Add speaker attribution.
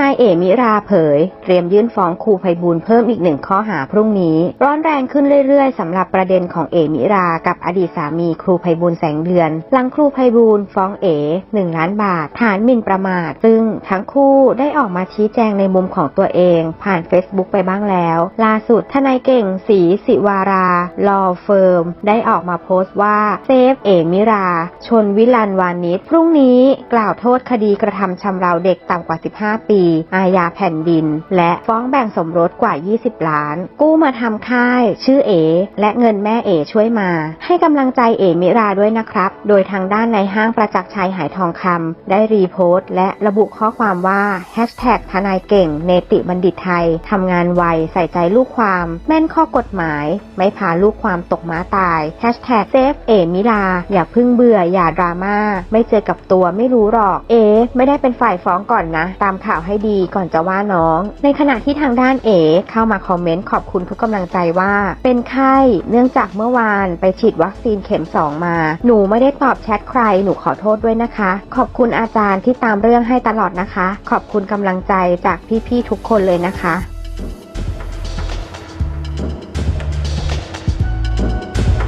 Speaker 1: นายเอมิราเผย เตรียมยื่นฟ้องครูไพบูลเพิ่มอีกหนึ่งข้อหาพรุ่งนี้ ร้อนแรงขึ้นเรื่อยๆสำหรับประเด็นของเอมิรากับอดีตสามีครูไพบูลแสงเดือน หลังครูไพบูลฟ้องเอหนึ่งล้านบาท ฐานหมิ่นประมาท ซึ่งทั้งคู่ได้ออกมาชี้แจงในมุมของตัวเอง ผ่าน Facebook ไปบ้างแล้ว ล่าสุดทนายเก่งศรีสิวาราลอเฟิร์มได้ออกมาโพสต์ว่าเซฟเอมิรา ชนวิลันวานิชพรุ่งนี้กล่าวโทษคดีกระทำชำเราเด็กต่ำกว่า 15 ปีอาญาแผ่นดิน และฟ้องแบ่งสมรสกว่า 20 ล้าน กู้มาทำค่าย ชื่อเอ และเงินแม่เอช่วยมา ให้กำลังใจเอมิราด้วยนะครับ โดยทางด้านในห้างประจักษ์ชัยหายทองคำได้รีโพสต์ และระบุข้อความว่าแฮชแท็กทนายเก่ง เนติบัณฑิตไทยทำงานไวใส่ใจลูกความ แม่นข้อกฎหมาย ไม่พาลูกความตกม้าตายแฮชแท็กเซฟเอมิลาอย่าพึ่งเบื่ออย่าดราม่าไม่เจอกับตัวไม่รู้หรอก เอ ไม่ได้เป็นฝ่ายฟ้องก่อนนะ ตามข่าวใหให้ดีก่อนจะว่าน้อง ในขณะที่ทางด้านเอเข้ามาคอมเมนต์ขอบคุณทุกกำลังใจว่า เป็นไข้เนื่องจากเมื่อวานไปฉีดวัคซีนเข็ม 2 มา หนูไม่ได้ตอบแชทใครหนูขอโทษด้วยนะคะ ขอบคุณอาจารย์ที่ตามเรื่องให้ตลอดนะคะ ขอบคุณกำลังใจจากพี่ๆทุกคนเลยนะคะ